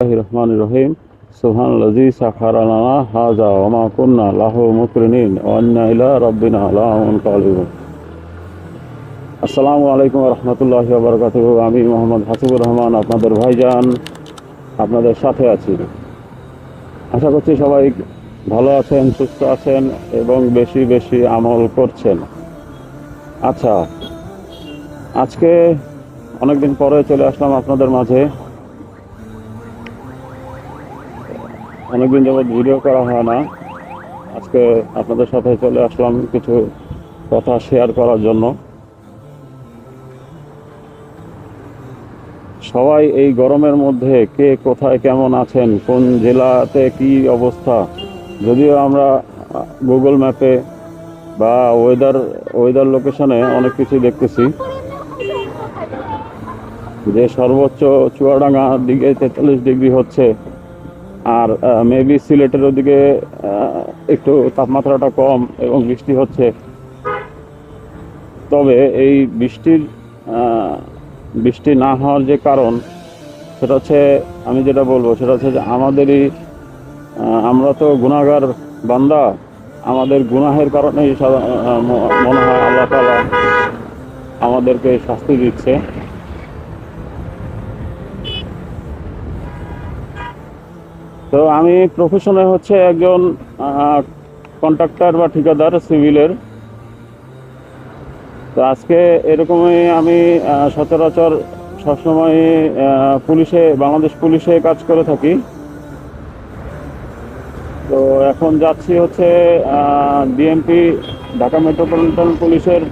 আমি মোহাম্মদ হাসিবুর রহমান, আপনাদের ভাইজান, আপনাদের সাথে আছি। আশা করছি সবাই ভালো আছেন, সুস্থ আছেন এবং বেশি বেশি আমল করছেন। আচ্ছা আজকে অনেকদিন পরে চলে আসলাম আপনাদের মাঝে। অনেকদিন যাবৎ ভিডিও করা হয় না। আজকে আপনাদের সাথে চলে আসলাম কিছু কথা শেয়ার করার জন্য। সবাই এই গরমের মধ্যে কে কোথায় কেমন আছেন, কোন জেলাতে কি অবস্থা? যদিও আমরা গুগল ম্যাপে বা ওয়েদার ওয়েদার লোকেশনে অনেক কিছু দেখতেছি। যে সর্বোচ্চ চুয়াডাঙ্গা দিকে তেতাল্লিশ ডিগ্রি হচ্ছে আর মেবি সিলেটের ওদিকে একটু তাপমাত্রাটা কম এবং বৃষ্টি হচ্ছে। তবে এই বৃষ্টির বৃষ্টি না হওয়ার যে কারণ, সেটা হচ্ছে, আমি যেটা বলব, সেটা হচ্ছে যে আমাদেরই আমরা তো গুণাগার বান্দা। আমাদের গুনাহের কারণেই মনে হয় আল্লাহ তালা আমাদেরকে শাস্তি দিচ্ছে। তো আমি প্রফেশনে হচ্ছে একজন কন্ট্রাক্টর বা ঠিকাদার সিভিলের তো আজকে এরকমই আমি সচরাচর সবসময় পুলিশে, বাংলাদেশ পুলিশে কাজ করে থাকি। তো এখন যাচ্ছি হচ্ছে ডিএমপি ঢাকা মেট্রোপলিটন পুলিশের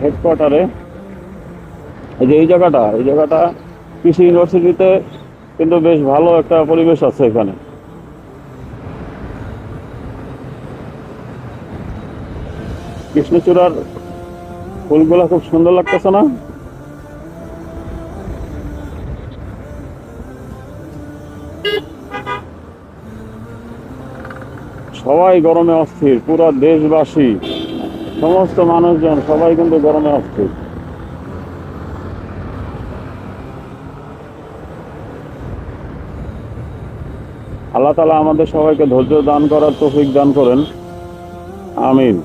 হেডকোয়ার্টারে এই যে এই জায়গাটা এই জায়গাটা কৃষি ইউনিভার্সিটিতে কিন্তু বেশ ভালো একটা পরিবেশ আছে এখানে। কৃষ্ণচূড়ার ফুলগুলা খুব সুন্দর লাগতেছে না? সবাই গরমে অস্থির, পুরা দেশবাসী, সমস্ত মানুষজন সবাই কিন্তু গরমে অস্থির। আল্লাহ তালা আমাদের সবাইকে ধৈর্য দান করার তৌফিক দান করেন। আমিন।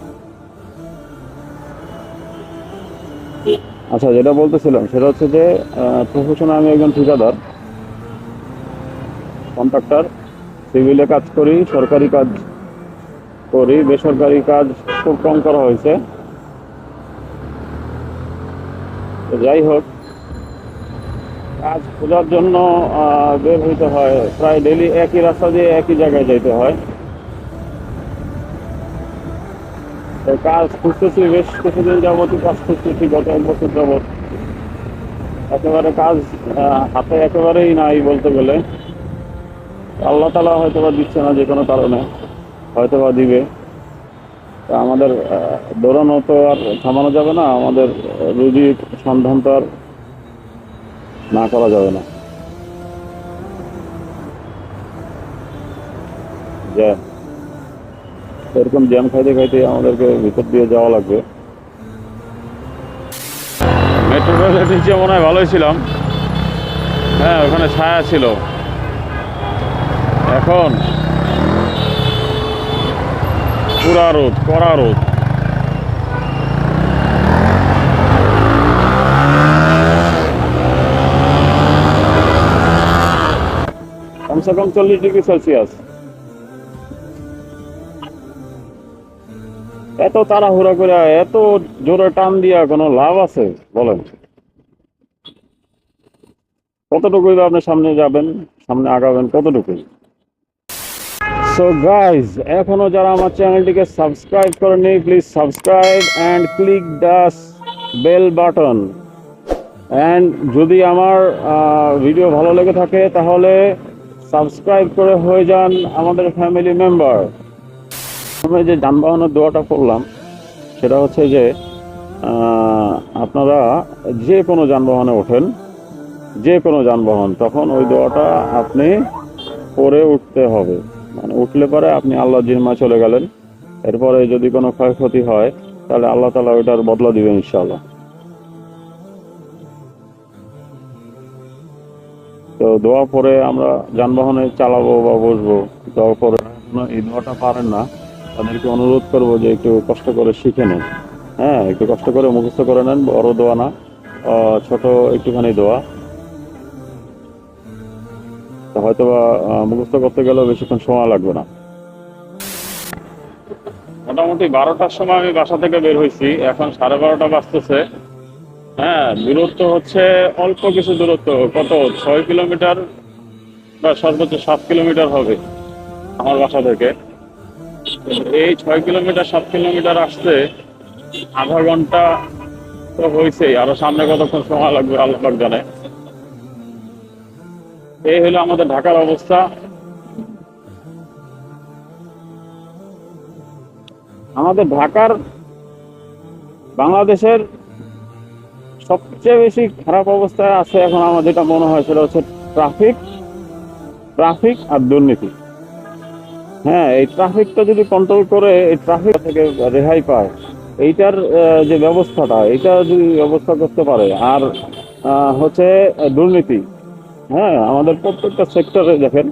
আচ্ছা যেটা বলতেছিলাম, সেটা হচ্ছে যে প্রফেশনে আমি একজন ঠিকাদার কন্ট্রাক্টর সিভিলে কাজ করি, সরকারি কাজ করি, বেসরকারি কাজ খুব কম করা হয়েছে। যাই হোক কাজ খোঁজার জন্য বের হইতে হয়। প্রায় ডেলি একই রাস্তা দিয়ে একই জায়গায় যাইতে হয়। কাজ খুঁজতেছি, বেশ কিছুদিন যাবতই কাজ খুঁজতেছি, গত এক বছর যাবত। একেবারে কাজ হাতে একেবারেই নাই বলতে গেলে। আল্লাহ তালা হয়তো বা দিচ্ছে না যে কোনো কারণে হয়তো বা দিবে। তা আমাদের দৌড়ানো তো আর থামানো যাবে না। আমাদের রুজির সন্ধান তো আর না করা যাবে না। জ্যাম। এরকম জ্যাম খাইতে খাইতে আমাদেরকে ভিতর দিয়ে যাওয়া লাগবে। মেট্রো নিচে মনে হয় ভালোই ছিলাম। হ্যাঁ ওখানে ছায়া ছিল। এখন পুরা রোদ, কড়া রোদ। কমসে কম চল্লিশ ডিগ্রি সেলসিয়াস। এত তাড়াহুড়া করে, এত জোরে টান দিয়া কোনো লাভ আছে? বলেন। কতটুকু আপনি সামনে যাবেন, সামনে আগাবেন কতটুকু সো গাইজ এখনও যারা আমার চ্যানেলটিকে সাবস্ক্রাইব করেনি please subscribe and click the bell button and যদি আমার ভিডিও ভালো লেগে থাকে, তাহলে সাবস্ক্রাইব করে হয়ে যান আমাদের ফ্যামিলি মেম্বার আমি যে যানবাহনের দোয়াটা করলাম সেটা হচ্ছে যে আপনারা যে কোনো যানবাহনে ওঠেন, যে কোনো যানবাহন, তখন ওই দোয়াটা আপনি পরে উঠতে হবে। মানে উঠলে পরে আপনি আল্লাহ জিম্মা চলে গেলেন। এরপরে যদি কোনো ক্ষয়ক্ষতি হয়, তাহলে আল্লাহ তালা ওইটার বদলা দিবেন ইনশাআল্লাহ। তো দোয়া পরে আমরা যানবাহনে চালাবো বা বসবো। দোয়া পরে এই দোয়াটা পারেন না। তাদেরকে অনুরোধ করব যে একটু কষ্ট করে শিখে নেন। হ্যাঁ একটু কষ্ট করে মুখস্থ করে নেন, বড় দোয়া না ছোট একটুখানি দোয়া হয়তো বা মুখস্থ করতে গেলেও বেশিক্ষণ সময় লাগবে না। মোটামুটি বারোটার সময় আমি বাসা থেকে বের হয়েছি এখন সাড়ে বারোটা বাজতেছে। হ্যাঁ দূরত্ব হচ্ছে অল্প কিছু দূরত্ব। কত? ছয় কিলোমিটার বা সর্বোচ্চ সাত কিলোমিটার হবে আমার বাসা থেকে। এই ছয় কিলোমিটার, সাত কিলোমিটার আসতে আধা ঘণ্টা তো হয়েছেই আরও সামনে কতক্ষণ সময় লাগবে, আল্লাহ জানে। এই হলো আমাদের ঢাকার অবস্থা। আমাদের ঢাকার বাংলাদেশের সবচেয়ে বেশি খারাপ অবস্থায় আছে এখন আমার যেটা মনে হয় সেটা হচ্ছে ট্রাফিক ট্রাফিক আর দুর্নীতি। হ্যাঁ এই ট্রাফিকটা যদি কন্ট্রোল করে, এই ট্রাফিক থেকে রেহাই পায়, এইটার যে ব্যবস্থাটা এটা যদি ব্যবস্থা করতে পারে। আর হচ্ছে দুর্নীতি। হ্যাঁ আমাদের প্রত্যেকটা সেক্টরে দেখেন,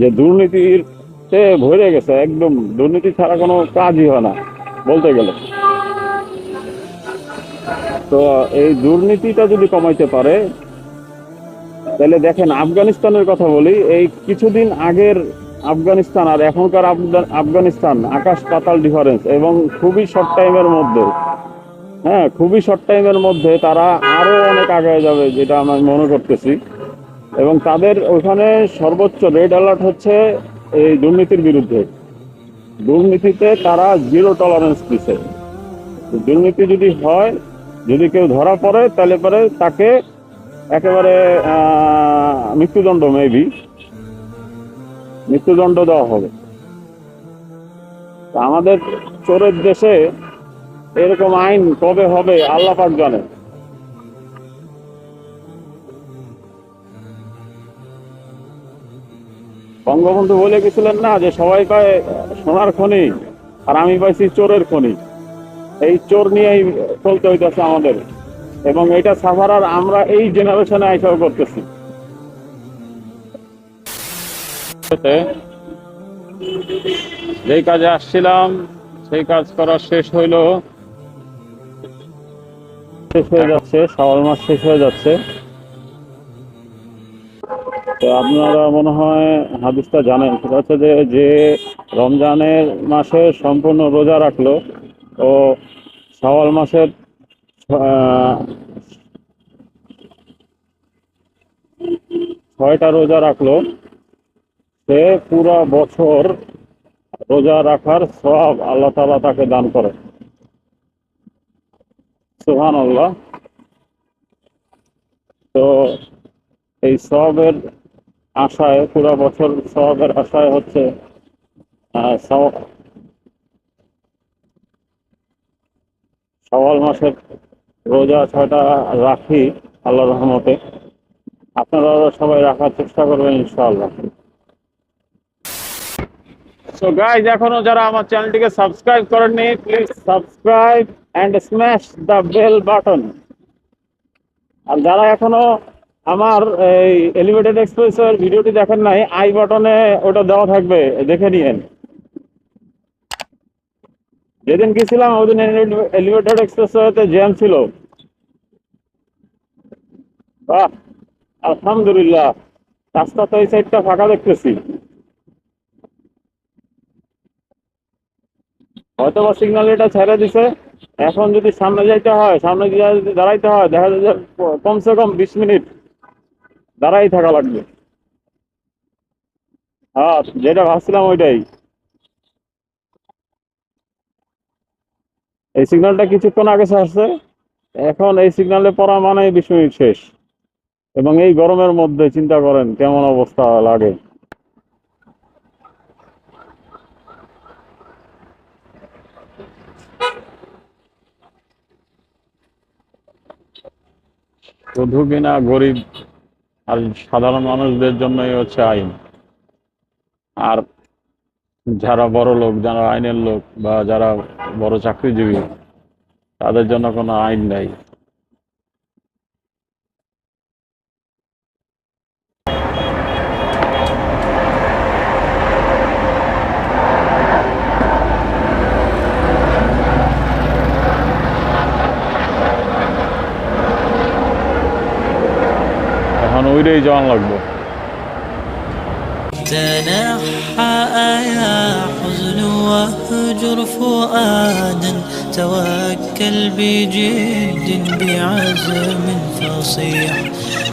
যে দুর্নীতির সে ভরে গেছে, একদম দুর্নীতি ছাড়া কোনো কাজই হয় না, বলতে গেলে। তো এই দুর্নীতিটা যদি কমাইতে পারে, তাহলে দেখেন আফগানিস্তানের কথা বলি, এই কিছুদিন আগের আফগানিস্তান আর এখনকার আফগানিস্তান আকাশ পাতাল ডিফারেন্স এবং খুবই শর্ট টাইমের মধ্যে। হ্যাঁ খুবই শর্ট টাইমের মধ্যে তারা আরও অনেক আগে যাবে যেটা আমি মনে করতেছি। এবং তাদের ওখানে সর্বোচ্চ রেড অ্যালার্ট হচ্ছে এই দুর্নীতির বিরুদ্ধে। দুর্নীতিতে তারা জিরো টলারেন্স দিছে। দুর্নীতি যদি হয় যদি কেউ ধরা পড়ে, তাহলে পরে তাকে একেবারে মৃত্যুদণ্ড মেবি মৃত্যুদণ্ড দেওয়া হবে। আমাদের চোরের দেশে এরকম আইন কবে হবে, আল্লাহ পাক জানে। বঙ্গবন্ধু বলে গেছিলেন না যে সবাই পায় সোনার খনি, আর আমি পাইছি চোরের খনি। এই চোর নিয়েই চলতে হইতেছে আমাদের। এবং এটা সাফার আর আমরা এই জেনারেশনে আইসাও করতেছি। যেই কাজে আসছিলাম, সেই কাজ করা শেষ হইল। শেষ হয়ে যাচ্ছে শ্রাবণ মাস শেষ হয়ে যাচ্ছে। তো আপনারা মনে হয় হাদিসটা জানেন, সেটা হচ্ছে যে যে রমজানের মাসে সম্পূর্ণ রোজা রাখল ও শাওয়াল মাসের ছয়টা রোজা রাখল। সে পুরা বছর রোজা রাখার সব আল্লাহ তাআলা তাকে দান করে। সুহান আল্লাহ তো এই সবের আশায়, পুরো বছর সবের আশায় হচ্ছে আহ, সাও- মাসের রোজা ছয়টা রাখি আল্লাহ রহমতে। আপনারা সবাই রাখার চেষ্টা করবেন ইনশাআল্লাহ। সো গাইজ এখনও যারা আমার চ্যানেলটিকে সাবস্ক্রাইব করেননি please subscribe and smash the bell button আর যারা এখনও আমার এই এলিভেটেড এক্সপ্রেসের ভিডিওটি দেখেন নাই আই বাটনে ওটা দেওয়া থাকবে দেখে নিয়েন। যেদিন গেছিলাম, ওদিন এলিভেটেড এক্সপ্রেসওয়েতে জ্যাম ছিল। বাহ, আলহামদুলিল্লাহ। রাস্তা তো এই সাইডটা ফাঁকা দেখতেছি। হয়তো বা সিগন্যাল এটা ছেড়ে দিছে। এখন যদি সামনে যাইতে হয়, সামনে যদি দাঁড়াইতে হয়, দেখা যায় যে কমসে কম বিশ মিনিট দাঁড়াই থাকা লাগবে। হ্যাঁ যেটা ভাবছিলাম ওইটাই। এই সিগন্যালটা কিছুক্ষণ আগে আসছে। এখন এই সিগন্যালে পড়া মানে মিনিট শেষ। এবং এই গরমের মধ্যে চিন্তা করেন কেমন অবস্থা লাগে। শুধু কিনা গরিব আর সাধারণ মানুষদের জন্যই হচ্ছে আইন। আর যারা বড় লোক যারা আইনের লোক বা যারা বড় চাকরিজীবী তাদের জন্য কোনো আইন নাই। এখন ওইটাই যাওয়ান লাগবে। يا حزن واهجر فؤادا توكل بجد بعزم فصيح.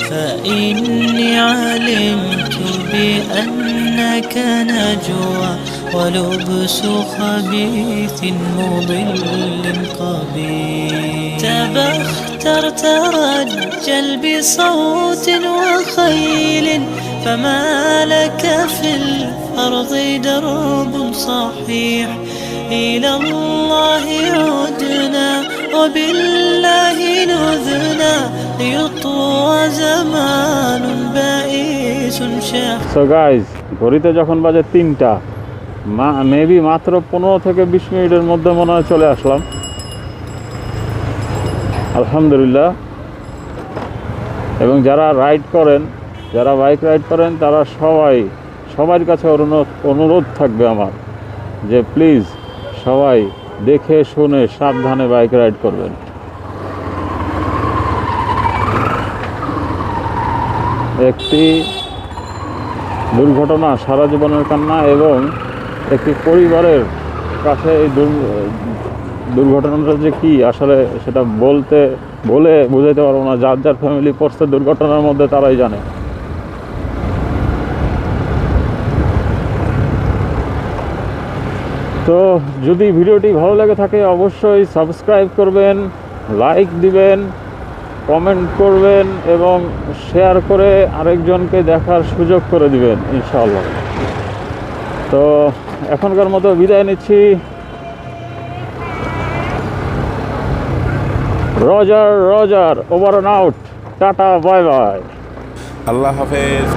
فإني علمت بأنك نجوى ولبس خبيث مضل قبيح تبختر ترجل بصوت وخيل فما لك في الأرض درب صحيح إلى الله عدنا وبالله نذنا ليطوى زمان بائس شاح সো গাইজ ঘড়িতে যখন বাজে তিনটা মা মেবি মাত্র পনেরো থেকে বিশ মিনিটের মধ্যে মনে হয় চলে আসলাম। আলহামদুলিল্লাহ। এবং যারা রাইড করেন, যারা বাইক রাইড করেন, তারা সবাই, সবার কাছে অনুরোধ অনুরোধ থাকবে আমার যে প্লিজ সবাই দেখে, শুনে, সাবধানে বাইক রাইড করবেন। একটি দুর্ঘটনা, সারা জীবনের কান্না এবং একটি পরিবারের কাছে এই দুর- দুর্ঘটনাটা যে কি, আসলে সেটা বলতে, বলে বুঝাইতে পারব না। যার যার ফ্যামিলি পড়ছে দুর্ঘটনার মধ্যে তারাই জানে। তো যদি ভিডিওটি ভালো লেগে থাকে, অবশ্যই সাবস্ক্রাইব করবেন লাইক দিবেন কমেন্ট করবেন এবং শেয়ার করে আরেকজনকে দেখার সুযোগ করে দিবেন, ইনশাআল্লাহ। তো এখনকার মতো বিদায় নিচ্ছি। Roger roger over and out tata bye bye আল্লাহ হাফেজ।